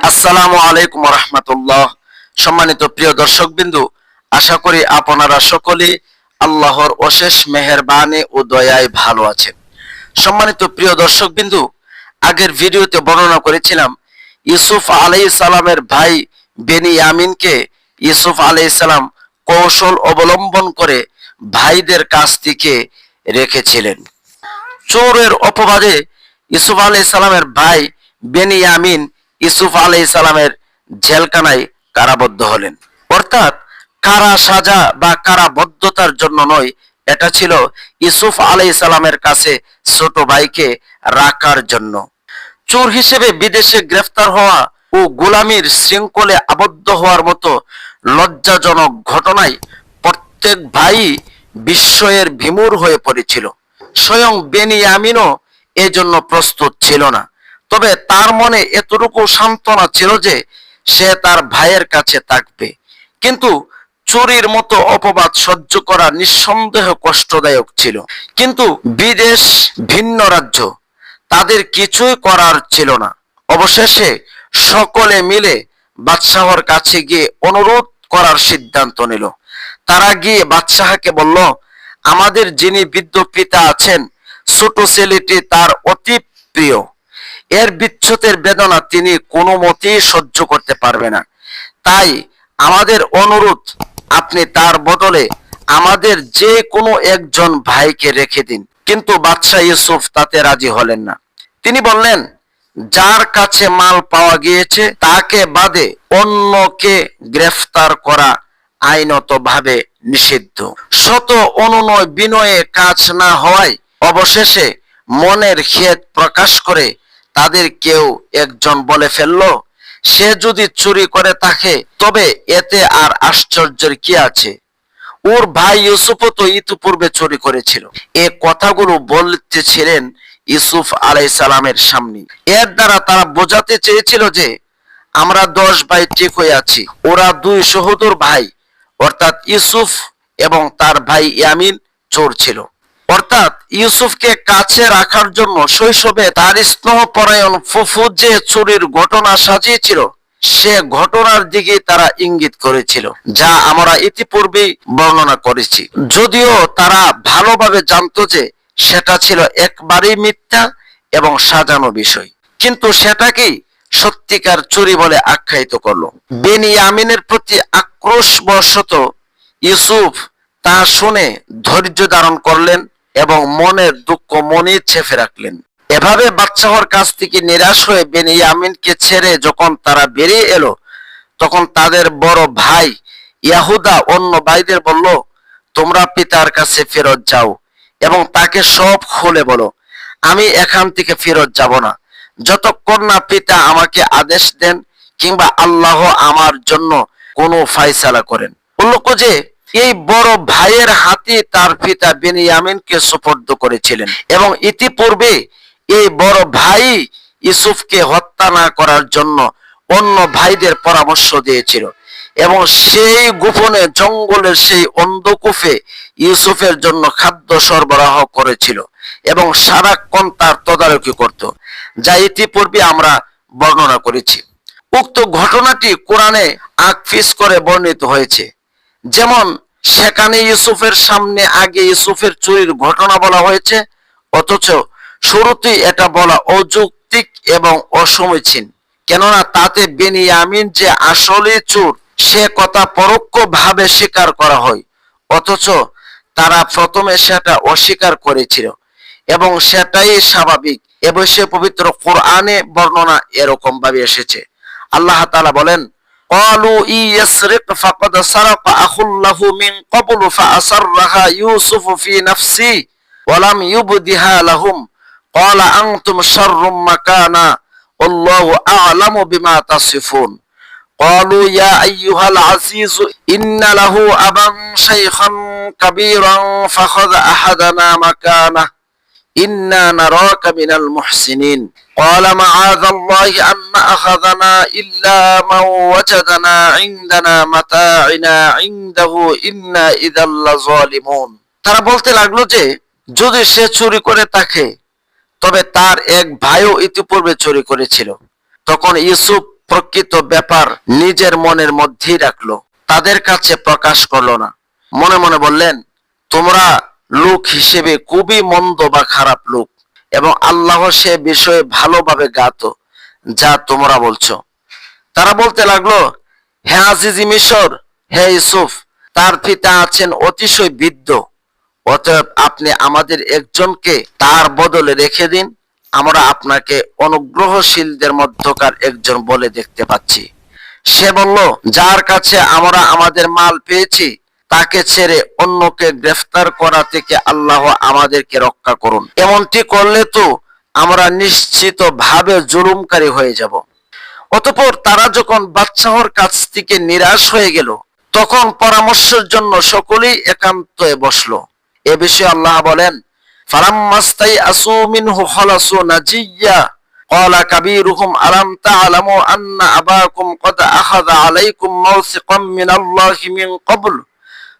আসসালামু আলাইকুম রহমতুল্লাহ সম্মানিত প্রিয় দর্শক বিন্দু আশা করি আপনারা সকলে আল্লাহর অশেষ মেহেরবানি ও দয়ায় ভালো আছেন। সম্মানিত প্রিয় দর্শক বিন্দু আগের ভিডিওতে বর্ণনা করেছিলাম, ইউসুফ আলাই সালামের ভাই বেনি ইয়ামিনকে ইউসুফ আলাই সালাম কৌশল অবলম্বন করে ভাইদের কাছ থেকে রেখেছিলেন। চোরের অপবাদে ইউসুফ আলাই সালামের ভাই বেনি ইয়ামিন ইউসুফ আলাই সালামের জেলখানায় কারাবদ্ধ হলেন। অর্থাৎ কারা সাজা বা কারাবদ্ধতার জন্য নয়, এটা ছিল ইসুফ আলাই সালামের কাছে ছোট ভাইকে রাখার জন্য। চোর হিসেবে বিদেশে গ্রেফতার হওয়া ও গোলামির শৃঙ্খলে আবদ্ধ হওয়ার মতো লজ্জাজনক ঘটনায় প্রত্যেক ভাই বিস্ময়ের বিমূর হয়ে পড়েছিল। স্বয়ং বেনিয়ামিনও এজন্য প্রস্তুত ছিল না। তবে তার মনে এতটুকু সান্ত্বনা ছিল যে সে তার ভাইয়ের কাছে থাকবে। কিন্তু চুরির মতো অপবাদ সহ্য করা নিঃসন্দেহ কষ্টদায়ক ছিল। কিন্তু বিদেশ ভিন্ন রাজ্য, তাদের কিছুই করার ছিল না। অবশেষে সকলে মিলে বাদশাহর কাছে গিয়ে অনুরোধ করার সিদ্ধান্ত নিল। তারা গিয়ে বাদশাহকে বলল, আমাদের যিনি বৃদ্ধ পিতা আছেন, ছোট ছেলেটি তার অতি প্রিয়। এর বিচ্ছতের বেদনা তিনি কোনো মতেই সহ্য করতে পারবে না। তাই আমাদের অনুরোধ, আপনি তার বদলে আমাদের যে কোনো একজন ভাইকে রেখে দিন। কিন্তু বাদশাহ ইউসুফ তাতে রাজি হলেন না। তিনি বললেন, যার কাছে মাল পাওয়া গিয়েছে, তাকে বাদে অন্যকে গ্রেফতার করা আইনতভাবে নিষিদ্ধ। শত অনুনয় বিনয়ে কাজ না হওয়ায় অবশেষে মনের খেদ প্রকাশ করে তাদের কেউ একজন বলে ফেলল, সে যদি চুরি করে থাকে তবে এতে আর আশ্চর্যের কি আছে? ওর ভাই ইউসুফও তো ইতিপূর্বে চুরি করেছিল। এ কথাগুলো বলতেছিলেন ইউসুফ আলাই সালামের সামনে। এর দ্বারা তারা বোঝাতে চেয়েছিল যে, আমরা দশ ভাই ঠিক হয়ে আছি। ওরা দুই সহোদর ভাই, অর্থাৎ ইউসুফ এবং তার ভাই ইয়ামিন চোর ছিল। অর্থাৎ ইউসুফকে কাছে রাখার জন্য শৈশবে তার স্নেহপরায়ণ ফুফু যে চুরির ঘটনা সাজিয়েছিল, সে ঘটনার দিকে তারা ইঙ্গিত করেছিল, যা আমরা ইতিপূর্বে বর্ণনা করেছি। যদিও তারা ভালোভাবে জানতো যে সেটা ছিল একবারই মিথ্যা এবং সাজানো বিষয়। কিন্তু সেটাকেই সত্যিকার চুরি বলে আখ্যায়িত করল। বেনিয়ামিনের প্রতি আক্রোশ বশত ইউসুফ তা শুনে ধৈর্য ধারণ করলেন এবং মনের দুঃখ মনে চেপে রাখলেন। এভাবে বাচ্চাহর কাছ থেকে নিরাশ হয়ে বেনিয়ামিনকে ছেড়ে যখন তারা বেরিয়ে এলো, তখন তাদের বড় ভাই ইয়াহুদা অন্য ভাইদের বলল, তোমরা পিতার কাছে ফেরত যাও এবং তাকে সব খুলে বলো, আমি এখান থেকে ফেরত যাব না। যতক্ষণ না পিতা আমাকে আদেশ দেন কিংবা আল্লাহ আমার জন্য কোনো ফাইসালা করেন। উল্লেখ যে এই বড় ভাইয়ের হাতে তার পিতা বেনিয়ামিনকে সুপর্দ করেছিলেন এবং ইতিপূর্বে এই বড় ভাই ইউসুফকে হত্যা না করার জন্য অন্য ভাইদের পরামর্শ দিয়েছিল। এবং সেই গোপনে জঙ্গলের সেই অন্ধকূপে ইউসুফের জন্য খাদ্য সরবরাহ করেছিল এবং সারাক্ষণ তার তদারকি করত, যা ইতিপূর্বে আমরা বর্ণনা করেছি। উক্ত ঘটনাটি কোরআনে আকফিস করে বর্ণিত হয়েছে। যেমন সেখানে ইউসুফের সামনে আগে ইউসুফের চুরির ঘটনা বলা হয়েছে, অথচ শুরুতেই এটা বলা অযৌক্তিক এবং অসমীচীন। কেননা তাতে বেনিয়ামিন যে আসলে চোর, সে কথা পরোক্ষ ভাবে স্বীকার করা হয়, অথচ তারা প্রথমে সেটা অস্বীকার করেছিল এবং সেটাই স্বাভাবিক। সে পবিত্র কোরআনে বর্ণনা এরকম ভাবে এসেছে। আল্লাহ তালা বলেন قالوا إن يسرق فقد سرق أخ له من قبل فأسرها يوسف في نفسه ولم يبدها لهم قال أنتم شر مكانا والله أعلم بما تصفون قالوا يا أيها العزيز إن له أبا شيخا كبيرا فخذ أحدنا مكانه إنا نراك من المحسنين قال معاذ الله أن أخذنا إلا من وجدنا عندنا متاعنا عنده إنا إذا لظالمون তারা বলতে লাগলো যে যদি সে চুরি করে থাকে তবে তার এক ভাইও ইতিপূর্বে চুরি করেছিল তখন ইউসুফ প্রকৃত ব্যাপার নিজের মনের মধ্যেই রাখলো তাদের কাছে প্রকাশ করলো না মনে মনে বললেন তোমরা লোক হিসেবে খুবই মন্দ বা খারাপ লোক এবং আল্লাহ সে বিষয়ে ভালোভাবে গাত যা তোমরা বলছো। তারা বলতে লাগল, হে আজিজি মিশর, হে ইউসুফ, তার পিতা আছেন অতিশয় বৃদ্ধ, অতএব আপনি আমাদের একজনকে তার বদলে রেখে দিন। আমরা আপনাকে অনুগ্রহশীলদের মধ্যকার একজন বলে দেখতে পাচ্ছি। সে বলল, যার কাছে আমরা আমাদের মাল পেয়েছি তাকে ছেড়ে অন্যকে গ্রেফতার করা থেকে আল্লাহ আমাদেরকে রক্ষা করুন এমনটি করলে তো আমরা নিশ্চিত ভাবে জুলুমকারী হয়ে যাব অতঃপর তারা যখন বাদশাহর কাছ থেকে নিরাশ হয়ে গেল তখন পরামর্শের জন্য সকলেই একান্তে বসলো এ বিষয়ে আল্লাহ বলেন ফালাম্মাস্তাই আসু মিনহু খালাসু নাজিয়া قال كبيرهم ألم تعلموا أن أباكم قد أخذ عليكم موثقا من الله من قبل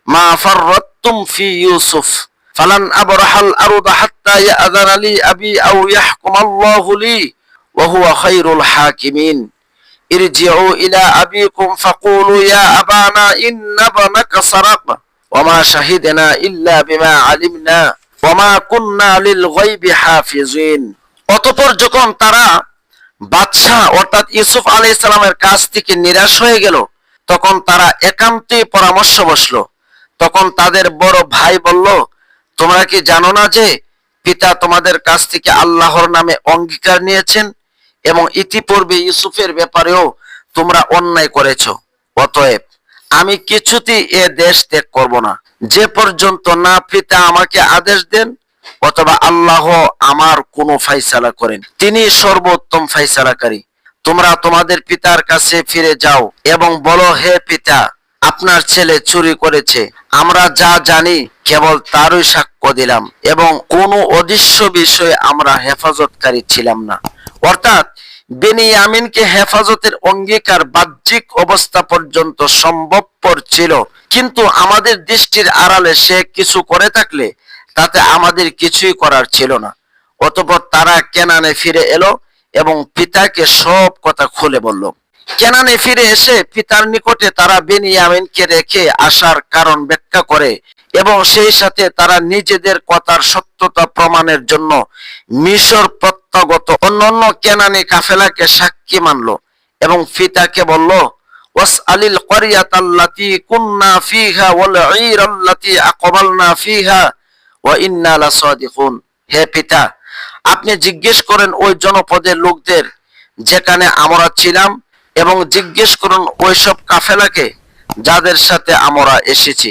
ما فرطتم في يوسف فلن أبرح الأرض حتى يأذن لي أبي أو يحكم الله لي وهو خير الحاكمين ارجعوا إلى أبيكم فقولوا يا أبانا إن ابنك سرق وما شهدنا إلا بما علمنا وما كنا للغيب حافظين অতপর যখন তারা বাদশাহ অর্থাৎ ইউসুফ আলী ইসলামের কাছ থেকে নিরাশ হয়ে গেল তখন তারা একান্তে পরামর্শ বসলো তখন তাদের বড় ভাই বলল, তোমরা কি জানো না যে পিতা তোমাদের কাছ থেকে আল্লাহর নামে অঙ্গীকার নিয়েছেন এবং ইতিপূর্বে ইউসুফের ব্যাপারেও তোমরা অন্যায় করেছ? অতএব আমি কিছুতেই এ দেশ ত্যাগ করব না। যে পর্যন্ত না পিতা আমাকে আদেশ দেন, অথবা আল্লাহ আমার কোনো ফাইসালা করেন। তিনি সর্বোত্তম ফাইসালাকারী তোমরা তোমাদের পিতার কাছে ফিরে যাও এবং বলো, হে পিতা আপনার ছেলে চুরি করেছে। আমরা যা জানি, কেবল তারই সাক্ষ্য দিলাম এবং কোনো অদৃশ্য বিষয়ে আমরা হেফাজতকারী ছিলাম না। অর্থাৎ, বেনিয়ামিনকে হেফাজতের অঙ্গীকার বাহ্যিক অবস্থা পর্যন্ত সম্ভবপর ছিল। কিন্তু আমাদের দৃষ্টির আড়ালে সে কিছু করে থাকলে, তাতে আমাদের কিছুই করার ছিল না। অতপর তারা কেনানে ফিরে এলো এবং পিতাকে সব কথা খুলে বলল। কেনানে ফিরে এসে পিতার নিকটে তারা বেনিয়ামিনকে রেখে আসার কারণ ব্যাখ্যা করে এবং সেই সাথে তারা নিজেদের কথার সত্যতা প্রমাণের জন্য মিশর প্রত্যাগত। অন্যান্য কেনানি কাফেলাকে সাক্ষী মানল এবং পিতাকে বলল ওয়াস ওয়াসআলিল ক্বরিয়াতাল্লাতী কুন্না ফীহা ওয়াল ঈরাল্লাতী আকবালনা ফীহা ওয়া ইন্না লাসাদিকুন। হে পিতা, আপনি জিজ্ঞেস করেন ওই জনপদের লোকদের, যেখানে আমরা ছিলাম এবং জিজ্ঞেস করুন ওইসব কাফেলাকে যাদের সাথে আমরা এসেছি।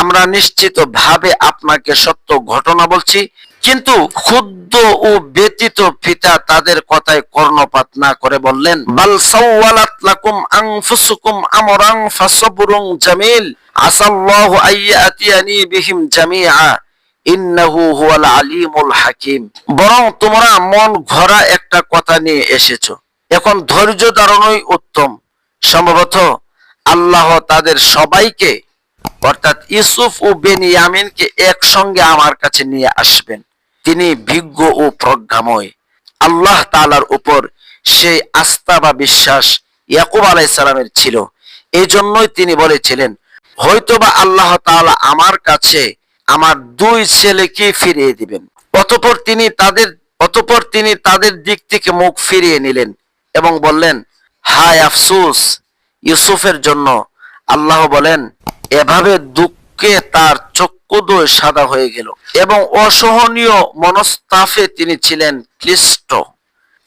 আমরা নিশ্চিত ভাবে আপনাকে সত্য ঘটনা বলছি, কিন্তু ক্ষুদ্র ও ব্যতীত পিতা তাদের কথায় কর্ণপাত না করে বললেন, বাল সাওয়ালাত লাকুম আনফুসুকুম আমরান ফাসবরুন জামিল, আসাল্লাহু আইয়াতিয়ানি বিহিম জামিআ, ইন্নাহু হুয়াল আলিমুল হাকিম। বরং তোমরা মন ঘোরা একটা কথা নিয়ে এসেছ। এখন ধৈর্য ধারণই উত্তম। সম্ভবত আল্লাহ তাদের সবাইকে, অর্থাৎ ইউসুফ ও বেনিয়ামিনকে একসঙ্গে আমার কাছে নিয়ে আসবেন। তিনি বিজ্ঞ ও প্রজ্ঞাময়। আল্লাহ তালার উপর সেই আস্থা বা বিশ্বাস ইয়াকুব আলাইসালামের ছিল। এই জন্যই তিনি বলেছিলেন, হয়তোবা আল্লাহ তাআলা আমার কাছে আমার দুই ছেলেকে ফিরিয়ে দিবেন। অতপর তিনি তাদের, অতপর তিনি তাদের দিক থেকে মুখ ফিরিয়ে নিলেন। এবং বললেন, হায় আফসুস, ইউসুফের জন্য। আল্লাহ বলেন, এভাবে দুঃখে তার চক্ষুদয় সাদা হয়ে গেল এবং অসহনীয় মনস্তাফে তিনি ছিলেন ক্লিষ্ট।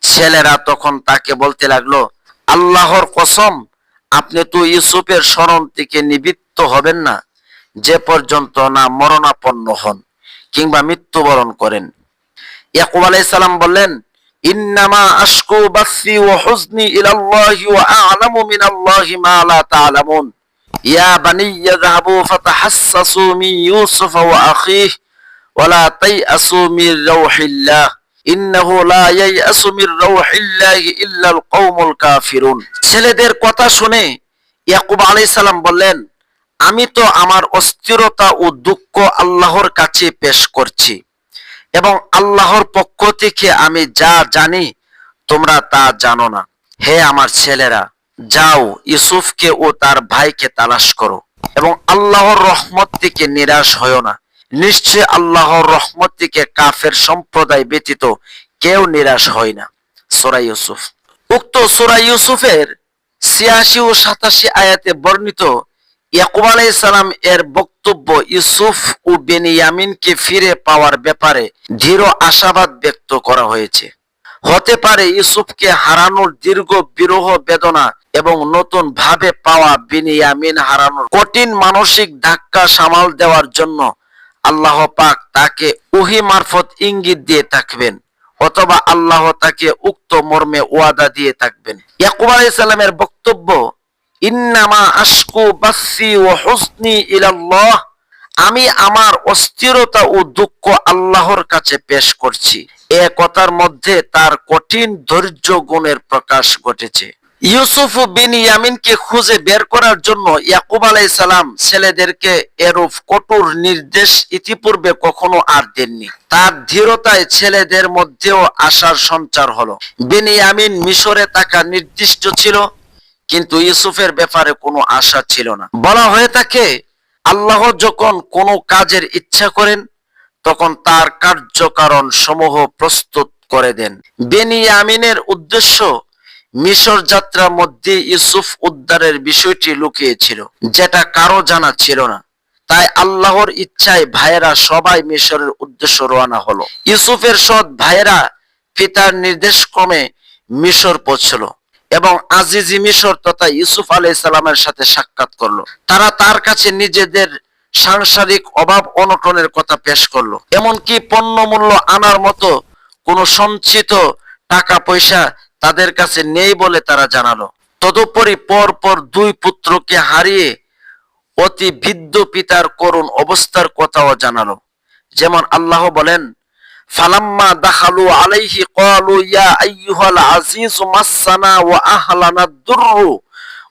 ছেলেরা তখন তাকে বলতে লাগল, আল্লাহর কসম, আপনি তো ইউসুফের স্মরণ থেকে নিবৃত্ত হবেন না, যে পর্যন্ত না মরণাপন্ন হন কিংবা মৃত্যুবরণ করেন। ইয়াকুব আলাইহিস সালাম বললেন ইন্নামা আশকু বাসি ওয়া হুজনি ইলাল্লাহি ওয়া আ'লামু মিনাল্লাহি মা লা তা'লামুন। ইয়া বানি ইয়াযহাবু ফাতাহাসসাসু মিন ইউসুফ ওয়া আখিহি ওয়া লা তাইআসু মির রাউহিল্লাহ। ইন্নাহু লা ইয়াইআসু মির রাউহিল্লাহি ইল্লাল ছেলেদের কথা শুনে ইয়াকুব আলাইহিস সালাম বললেন, আমি তো আমার অস্থিরতা ও দুঃখ আল্লাহর কাছে পেশ করছি। এবং আল্লাহর পক্ষ থেকে আমি যা জানি, তোমরা তা জানো না। হে আমার ছেলেরা, যাও ইউসুফকে ও তার ভাইকে তালাশ করো এবং আল্লাহর রহমত থেকে নিরাশ হও না। নিশ্চয় আল্লাহর রহমত থেকে কাফের সম্প্রদায় ব্যতীত কেউ নিরাশ হয় না। সোরা ইউসুফ। উক্ত সোরা ইউসুফের ছিয়াশি ও সাতাশি আয়াতে বর্ণিত ইয়াকুব আলাইসালাম এর বক্তব্য ইউসুফ ও বেনিয়ামিনকে ফিরে পাওয়ার ব্যাপারে দৃঢ় আশাবাদ ব্যক্ত করা হয়েছে। হতে পারে ইউসুফকে হারানোর দীর্ঘ বিরহ বেদনা এবং নতুন ভাবে পাওয়া বিনিয়ামিন হারানোর কঠিন মানসিক ধাক্কা সামাল দেওয়ার জন্য আল্লাহ পাক তাকে উহি মারফত ইঙ্গিত দিয়ে থাকবেন অথবা আল্লাহ তাকে উক্ত মর্মে ওয়াদা দিয়ে থাকবেন। ইয়াকুব আলাইসাল্লামের বক্তব্য ইন্নামা বাসি ও হুসনি ইলাল্লাহ, আমি আমার অস্থিরতা ও দুঃখ আল্লাহর কাছে পেশ করছি। এ কথার মধ্যে তার কঠিন ধৈর্য গুণের প্রকাশ ঘটেছে। ইউসুফ বিন ইয়ামিনকে খুঁজে বের করার জন্য ইয়াকুব আলাই সালাম ছেলেদেরকে এরূপ কঠোর নির্দেশ ইতিপূর্বে কখনো আর দেননি। তার ধীরতায় ছেলেদের মধ্যেও আশার সঞ্চার হলো। বিন ইয়ামিন মিশরে থাকা নির্দিষ্ট ছিল। কিন্তু ইউসুফের ব্যাপারে কোনো আশা ছিল না। বলা হয়ে থাকে, আল্লাহ যখন কোনো কাজের ইচ্ছা করেন, তখন তার কার্যকারণ সমূহ প্রস্তুত করে দেন। বেনিয়ামিনের উদ্দেশ্য মিশর যাত্রার মধ্যে ইউসুফ উদ্ধারের বিষয়টি লুকিয়েছিল, যেটা কারও জানা ছিল না। তাই আল্লাহর ইচ্ছায় ভাইয়েরা সবাই মিশরের উদ্দেশ্য রওনা হলো। ইউসুফের সৎ ভাইয়েরা পিতার নির্দেশক্রমে মিশর পৌঁছলো। এবং আজিজি মিশর তথা ইউসুফ আলাই সাথে সাক্ষাৎ করল। তারা তার কাছে নিজেদের সাংসারিক অভাব অনটনের কথা পেশ করল। এমনকি পণ্য মূল্য আনার মতো কোনো সঞ্চিত টাকা পয়সা তাদের কাছে নেই বলে তারা জানালো। তদুপরি পর পর দুই পুত্রকে হারিয়ে অতি বৃদ্ধ পিতার করুণ অবস্থার কথাও জানালো। যেমন আল্লাহ বলেন ফালাম্মা দাখালু আলাইহি ক্বালু ইয়া আইয়ুহাল আজিজ মাসসানা ওয়া আহলানা দুররু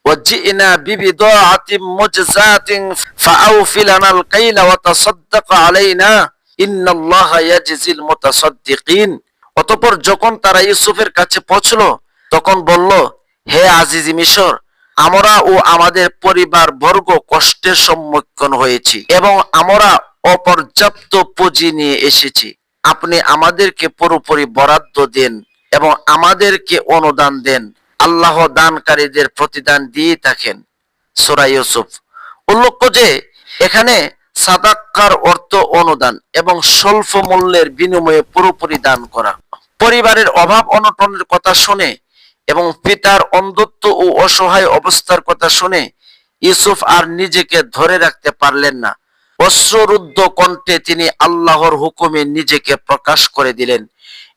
وجئنا ببضاعة مجزاة فأوفي لنا الكيل وتصدق علينا إن الله يجزي المتصدقين অতঃপর যখন তারা ইউসুফের কাছে পৌঁছলো তখন বলল হে আজিজি মিশর আমরা ও আমাদের পরিবার বর্গ কষ্টের সম্মুখীন হয়েছি এবং আমরা অপর্যাপ্ত পুঁজি নিয়ে এসেছি আপনি আমাদেরকে পুরোপুরি বরাদ্দ দেন এবং আমাদেরকে অনুদান দেন। আল্লাহ দানকারীদের প্রতিদান দিয়ে থাকেন। সোরা ইউসুফ। উল্লেখ্য যে, এখানে সাদাক্কার অর্থ অনুদান এবং স্বল্প মূল্যের বিনিময়ে পুরোপুরি দান করা। পরিবারের অভাব অনটনের কথা শুনে এবং পিতার অন্ধত্ব ও অসহায় অবস্থার কথা শুনে ইউসুফ আর নিজেকে ধরে রাখতে পারলেন না। অশ্রুদ্ধ কণ্ঠে তিনি আল্লাহর হুকুমে নিজেকে প্রকাশ করে দিলেন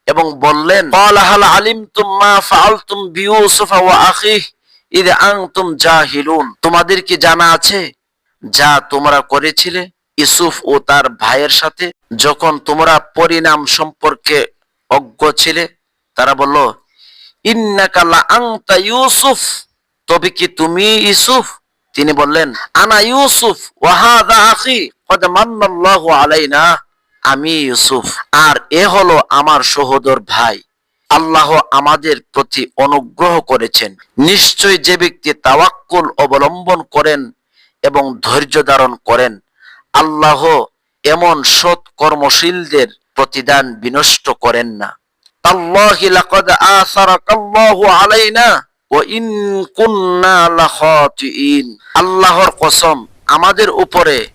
এবং বললেন "ক্বালা আলিমতুম মা ফাআলতুম বিইউসুফা ওয়া আখিহ ইদ আনতুম জাহিলুন। তোমাদের কি জানা আছে যা তোমরা করেছিলে? ইসুফ ও তার ভাইয়ের সাথে যখন তোমরা পরিণাম সম্পর্কে অজ্ঞ ছিলে, তারা বলল, ইন্নাকা লা আনতা ইউসুফ। তবে কি তুমি ইউসুফ? তিনি বললেন, আনা ইউসুফ আলাইনা? আমি ইউসুফ, আর এ হলো আমার সহোদর ভাই। আল্লাহ আমাদের প্রতি অনুগ্রহ করেছেন। নিশ্চয় যে ব্যক্তি তাওয়াক্কুল অবলম্বন করেন এবং ধৈর্য ধারণ করেন, আল্লাহ এমন সৎ কর্মশীলদের প্রতিদান বিনষ্ট করেন না। আসারাকাল্লাহু আলাইনা? আল্লাহর কসম, আমাদের উপরে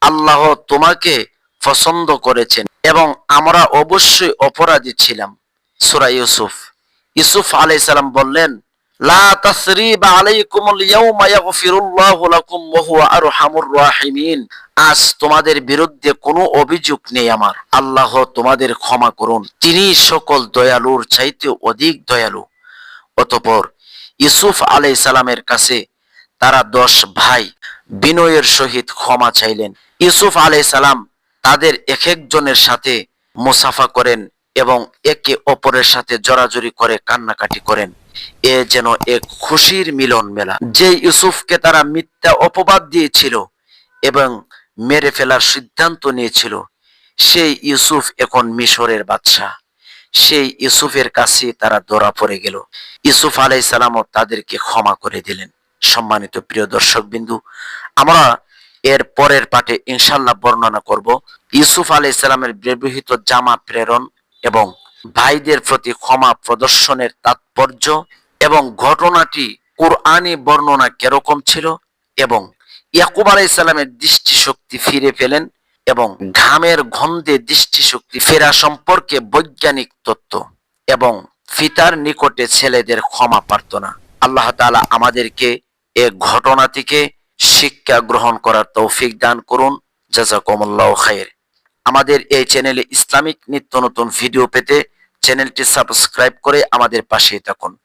আল্লাহ তোমাকে পছন্দ করেছেন এবং আমরা অবশ্যই অপরাধী ছিলাম। সূরা ইউসুফ। ইউসুফ আলাইহিস সালাম বললেন আজ তোমাদের বিরুদ্ধে কোনো অভিযোগ নেই আমার। আল্লাহ তোমাদের ক্ষমা করুন। তিনি সকল দয়ালুর চাইতে অধিক দয়ালু। অতঃপর ইউসুফ আলাইহিস সালামের কাছে তারা দশ ভাই বিনয়ের সহিত ক্ষমা চাইলেন। ইউসুফ আলাইহিস সালাম তাদের এক একজনের সাথে মুসাফা করেন এবং একে অপরের সাথে জড়াজড়ি করে কান্নাকাটি করেন। এ যেন এক খুশির মিলন মেলা। যে ইউসুফকে তারা মিথ্যা অপবাদ দিয়েছিল এবং মেরে ফেলার সিদ্ধান্ত নিয়েছিল, সেই ইউসুফ এখন মিশরের বাদশাহ। সেই ইউসুফের কাছে তারা ধরা পড়ে গেল। ইউসুফ আলাইসালামও তাদেরকে ক্ষমা করে দিলেন। সম্মানিত প্রিয় দর্শক বিন্দু, আমরা এর পরের পাঠে ইনশাল্লাহ বর্ণনা করব। ইউসুফ আলাইসালামের ব্যবহৃত জামা প্রেরণ এবং ভাইদের প্রতি ক্ষমা প্রদর্শনের তাৎপর্য এবং ঘটনাটি কোরআনি বর্ণনা কীরকম ছিল এবং ইয়াকুব আলাইসালামের দৃষ্টিশক্তি ফিরে পেলেন এবং ঘামের গন্ধে দৃষ্টিশক্তি ফেরা সম্পর্কে বৈজ্ঞানিক তত্ত্ব এবং ফিতার নিকটে ছেলেদের ক্ষমা প্রার্থনা। আল্লাহ তাআলা আমাদেরকে এ ঘটনা থেকে শিক্ষা গ্রহণ করার তৌফিক দান করুন। জাজাকুমুল্লাহ খায়ের আমাদের এই চ্যানেলে ইসলামিক নিত্য নতুন ভিডিও পেতে চ্যানেলটি সাবস্ক্রাইব করে আমাদের পাশেই থাকুন।